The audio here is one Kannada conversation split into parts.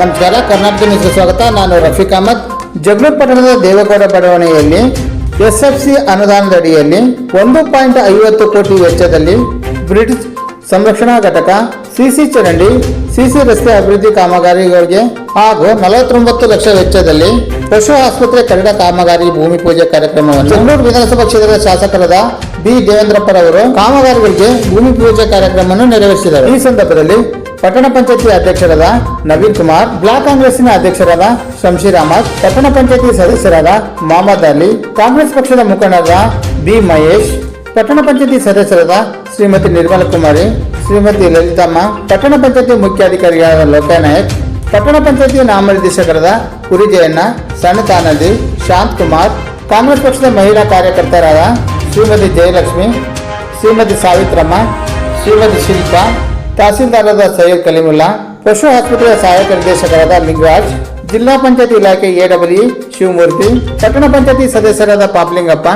ನಮಸ್ಕಾರ ಕರ್ನಾಟಕ ನ್ಯೂಸ್ ಸ್ವಾಗತ. ನಾನು ರಫೀಕ್ ಅಹಮದ್. ಜಗಳೂರು ಪಟ್ಟಣದ ದೇವೇಗೌಡ ಬಡಾವಣೆಯಲ್ಲಿ ಎಸ್ಎಫ್ಸಿ ಅನುದಾನದಡಿಯಲ್ಲಿ ಒಂದು ಪಾಯಿಂಟ್ ಐವತ್ತು ಕೋಟಿ ವೆಚ್ಚದಲ್ಲಿ ಬ್ರಿಟಿಷ್ ಸಂರಕ್ಷಣಾ ಘಟಕ ಸಿಸಿ ಚರಂಡಿ ಸಿಸಿ ರಸ್ತೆ ಅಭಿವೃದ್ಧಿ ಕಾಮಗಾರಿಗಳಿಗೆ ಹಾಗೂ ನಲವತ್ತೊಂಬತ್ತು ಲಕ್ಷ ವೆಚ್ಚದಲ್ಲಿ ಪಶು ಆಸ್ಪತ್ರೆ ಕಟ್ಟಡ ಕಾಮಗಾರಿ ಭೂಮಿ ಪೂಜೆ ಕಾರ್ಯಕ್ರಮವನ್ನು ಬೆಂಗಳೂರು ವಿಧಾನಸಭಾ ಕ್ಷೇತ್ರದ ಶಾಸಕರಾದ ಬಿ ದೇವೇಂದ್ರಪ್ಪರವರು ಕಾಮಗಾರಿಗಳಿಗೆ ಭೂಮಿ ಪೂಜೆ ಕಾರ್ಯಕ್ರಮವನ್ನು ನೆರವೇರಿಸಿದರು. ಈ ಸಂದರ್ಭದಲ್ಲಿ ಪಟ್ಟಣ ಪಂಚಾಯತಿ ಅಧ್ಯಕ್ಷರಾದ ನವೀನ್ ಕುಮಾರ್, ಬ್ಲಾಕ್ ಕಾಂಗ್ರೆಸ್ಸಿನ ಅಧ್ಯಕ್ಷರಾದ ಶಂಶೀರ್ ಅಹಮದ್, ಪಟ್ಟಣ ಪಂಚಾಯತಿ ಸದಸ್ಯರಾದ ಮೊಹಮ್ಮದ್ ಅಲಿ, ಕಾಂಗ್ರೆಸ್ ಪಕ್ಷದ ಮುಖಂಡರಾದ ಬಿ ಮಹೇಶ್, ಪಟ್ಟಣ ಪಂಚಾಯತಿ ಸದಸ್ಯರಾದ ಶ್ರೀಮತಿ ನಿರ್ಮಲ ಕುಮಾರಿ, ಶ್ರೀಮತಿ ಲಲಿತಮ್ಮ, ಪಟ್ಟಣ ಪಂಚಾಯತಿ ಮುಖ್ಯಾಧಿಕಾರಿಯಾದ ಲೋಕನಾಯಕ್, ಪಟ್ಟಣ ಪಂಚಾಯತಿ ನಾಮನಿರ್ದೇಶಕರಾದ ಕುರಿಜಯಣ್ಣ ಸಣ್ಣತಾನಂದಿ ಶಾಂತ್ ಕುಮಾರ್, ಕಾಂಗ್ರೆಸ್ ಪಕ್ಷದ ಮಹಿಳಾ ಕಾರ್ಯಕರ್ತರಾದ ಶ್ರೀಮತಿ ಜಯಲಕ್ಷ್ಮಿ, ಶ್ರೀಮತಿ ಸಾವಿತ್ರಮ್ಮ, ಶ್ರೀಮತಿ ಶಿಲ್ಪಾ ತಹಸೀಲ್ದಾರರಾದ ಸೈಯದ್ ಕಲಿಮುಲ್ಲಾ, ಪಶು ಆಸ್ಪತ್ರೆಯ ಸಹಾಯಕ ನಿರ್ದೇಶಕರಾದ ಲಿಂಗರಾಜ್, ಜಿಲ್ಲಾ ಪಂಚಾಯತ್ ಇಲಾಖೆ ಎಡಬ್ಲ್ಯೂ ಶಿವಮೂರ್ತಿ, ಪಟ್ಟಣ ಪಂಚಾಯತಿ ಸದಸ್ಯರಾದ ಪಾಪ್ಲಿಂಗಪ್ಪ,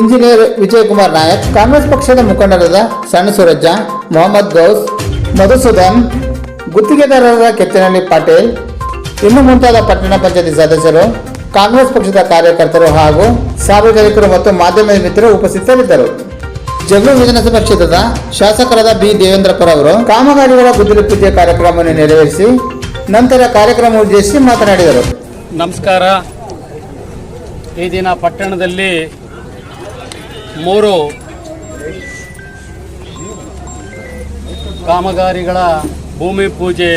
ಇಂಜಿನಿಯರ್ ವಿಜಯಕುಮಾರ್ ನಾಯಕ್, ಕಾಂಗ್ರೆಸ್ ಪಕ್ಷದ ಮುಖಂಡರಾದ ಸಣ್ಣ ಸುರಜ್ಜ ಮೊಹಮ್ಮದ್ ಗೌಸ್, ಮಧುಸೂದನ್, ಗುತ್ತಿಗೆದಾರರಾದ ಕೆತ್ತನಹಳ್ಳಿ ಪಾಟೀಲ್, ಇನ್ನು ಮುಂತಾದ ಪಟ್ಟಣ ಪಂಚಾಯತಿ ಸದಸ್ಯರು, ಕಾಂಗ್ರೆಸ್ ಪಕ್ಷದ ಕಾರ್ಯಕರ್ತರು ಹಾಗೂ ಸಾರ್ವಜನಿಕರು ಮತ್ತು ಮಾಧ್ಯಮದ ಮಿತ್ರರು ಉಪಸ್ಥಿತರಿದ್ದರು. ಜಗಳೂರು ವಿಧಾನಸಭಾ ಕ್ಷೇತ್ರದ ಶಾಸಕರಾದ ಬಿ. ದೇವೇಂದ್ರಪ್ಪರ ಅವರು ಕಾಮಗಾರಿಗಳ ಗುದ್ದಲಿ ಪೂಜೆ ಕಾರ್ಯಕ್ರಮವನ್ನು ನೆರವೇರಿಸಿ ನಂತರ ಕಾರ್ಯಕ್ರಮ ಉದ್ದೇಶಿಸಿ ಮಾತನಾಡಿದರು. ನಮಸ್ಕಾರ. ಈ ದಿನ ಪಟ್ಟಣದಲ್ಲಿ ಮೂರು ಕಾಮಗಾರಿಗಳ ಭೂಮಿ ಪೂಜೆ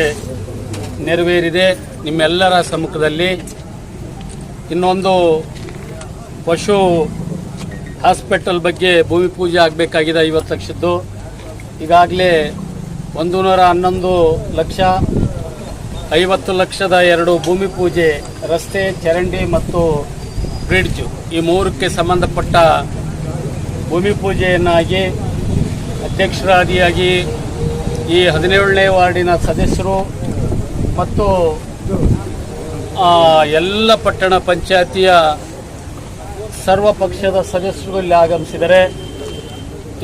ನೆರವೇರಿದೆ. ನಿಮ್ಮೆಲ್ಲರ ಸಮ್ಮುಖದಲ್ಲಿ ಇನ್ನೊಂದು ಪಶು ಹಾಸ್ಪಿಟಲ್ ಬಗ್ಗೆ ಭೂಮಿ ಪೂಜೆ ಆಗಬೇಕಾಗಿದೆ ಐವತ್ತು ಲಕ್ಷದ್ದು. ಈಗಾಗಲೇ ಒಂದು ನೂರ ಹನ್ನೊಂದು ಲಕ್ಷ, ಐವತ್ತು ಲಕ್ಷದ ಎರಡು ಭೂಮಿ ಪೂಜೆ, ರಸ್ತೆ, ಚರಂಡಿ ಮತ್ತು ಬ್ರಿಡ್ಜ್ ಈ ಮೂರಕ್ಕೆ ಸಂಬಂಧಪಟ್ಟ ಭೂಮಿ ಪೂಜೆಯನ್ನಾಗಿ ಅಧ್ಯಕ್ಷರಾದಿಯಾಗಿ ಈ ಹದಿನೇಳನೇ ವಾರ್ಡಿನ ಸದಸ್ಯರು ಮತ್ತು ಎಲ್ಲ ಪಟ್ಟಣ ಪಂಚಾಯತಿಯ ಸರ್ವ ಪಕ್ಷದ ಸದಸ್ಯರು ಇಲ್ಲಿ ಆಗಮಿಸಿದರೆ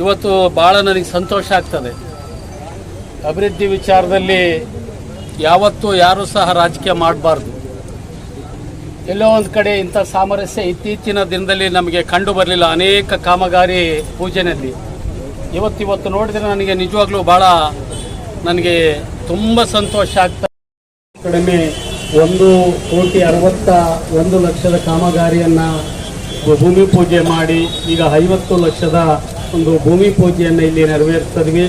ಇವತ್ತು ಭಾಳ ನನಗೆ ಸಂತೋಷ ಆಗ್ತದೆ. ಅಭಿವೃದ್ಧಿ ವಿಚಾರದಲ್ಲಿ ಯಾವತ್ತೂ ಯಾರೂ ಸಹ ರಾಜಕೀಯ ಮಾಡಬಾರ್ದು. ಎಲ್ಲೋ ಒಂದು ಕಡೆ ಇಂಥ ಸಾಮರಸ್ಯ ಇತ್ತೀಚಿನ ದಿನದಲ್ಲಿ ನಮಗೆ ಕಂಡು ಬರಲಿಲ್ಲ ಅನೇಕ ಕಾಮಗಾರಿ ಪೂಜೆನಲ್ಲಿ. ಇವತ್ತಿವತ್ತು ನೋಡಿದರೆ ನನಗೆ ನಿಜವಾಗ್ಲೂ ಭಾಳ ನನಗೆ ತುಂಬ ಸಂತೋಷ ಆಗ್ತಾ ಕಡಿಮೆ ಒಂದು ಕೋಟಿ ಅರವತ್ತ ಒಂದು ಲಕ್ಷದ ಕಾಮಗಾರಿಯನ್ನು ಭೂಮಿ ಪೂಜೆ ಮಾಡಿ ಈಗ ಐವತ್ತು ಲಕ್ಷದ ಒಂದು ಭೂಮಿ ಪೂಜೆಯನ್ನು ಇಲ್ಲಿ ನೆರವೇರಿಸ್ತಿದ್ವಿ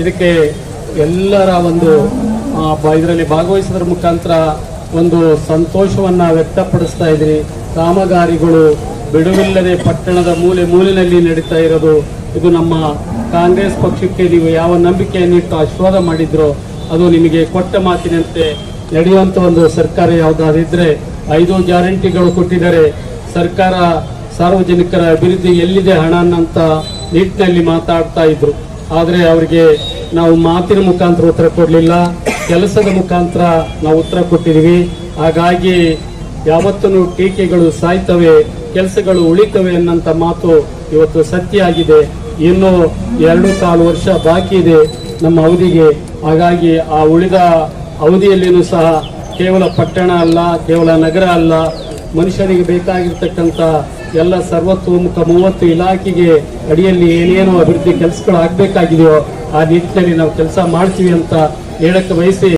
ಇದಕ್ಕೆ ಎಲ್ಲರ ಒಂದು ಇದರಲ್ಲಿ ಭಾಗವಹಿಸೋದ್ರ ಮುಖಾಂತರ ಒಂದು ಸಂತೋಷವನ್ನು ವ್ಯಕ್ತಪಡಿಸ್ತಾ ಇದ್ದೀನಿ. ಕಾಮಗಾರಿಗಳು ಬಿಡುವಿಲ್ಲದೆ ಪಟ್ಟಣದ ಮೂಲೆ ಮೂಲೆಯಲ್ಲಿ ನಡೀತಾ ಇರೋದು, ಇದು ನಮ್ಮ ಕಾಂಗ್ರೆಸ್ ಪಕ್ಷಕ್ಕೆ ನೀವು ಯಾವ ನಂಬಿಕೆಯನ್ನಿಟ್ಟು ಆಶೀರ್ವಾದ ಮಾಡಿದ್ರೋ, ಅದು ನಿಮಗೆ ಕೊಟ್ಟ ಮಾತಿನಂತೆ ನಡೆಯುವಂಥ ಒಂದು ಸರ್ಕಾರ ಯಾವುದಾದಿದ್ರೆ ಐದು ಗ್ಯಾರಂಟಿಗಳು ಕೊಟ್ಟಿದ್ದಾರೆ. ಸರ್ಕಾರ ಸಾರ್ವಜನಿಕರ ಅಭಿವೃದ್ಧಿ ಎಲ್ಲಿದೆ ಹಣ ಅನ್ನಂತ ನಿಟ್ಟಿನಲ್ಲಿ ಮಾತಾಡ್ತಾ ಇದ್ರು. ಆದರೆ ಅವರಿಗೆ ನಾವು ಮಾತಿನ ಮುಖಾಂತರ ಉತ್ತರ ಕೊಡಲಿಲ್ಲ. ಕೆಲಸದ ಮುಖಾಂತರ ನಾವು ಉತ್ತರ ಕೊಟ್ಟಿದ್ದೀವಿ ಹಾಗಾಗಿ ಯಾವತ್ತೂ ಟೀಕೆಗಳು ಸಾಯ್ತವೆ, ಕೆಲಸಗಳು ಉಳಿತವೆ ಅನ್ನಂತ ಮಾತು ಇವತ್ತು ಸತ್ಯ ಆಗಿದೆ. ಇನ್ನು ಎರಡು ಕಾಲು ವರ್ಷ ಬಾಕಿ ಇದೆ ನಮ್ಮ ಅವಧಿಗೆ. ಹಾಗಾಗಿ ಆ ಉಳಿದ ಅವಧಿಯಲ್ಲಿಯೂ ಸಹ ಕೇವಲ ಪಟ್ಟಣ ಅಲ್ಲ, ಕೇವಲ ನಗರ ಅಲ್ಲ ಮನುಷ್ಯರಿಗೆ ಬೇಕಾಗಿರ್ತಕ್ಕಂಥ ಎಲ್ಲ ಸರ್ವತೋಮುಖ ಮೂವತ್ತು ಇಲಾಖೆಗೆ ಅಡಿಯಲ್ಲಿ ಏನೇನು ಅಭಿವೃದ್ಧಿ ಕೆಲಸಗಳು ಆಗಬೇಕಾಗಿದೆಯೋ ಆ ನಿಟ್ಟಿನಲ್ಲಿ ನಾವು ಕೆಲಸ ಮಾಡ್ತೀವಿ ಅಂತ ಹೇಳಕ್ಕೆ ಬಯಸಿ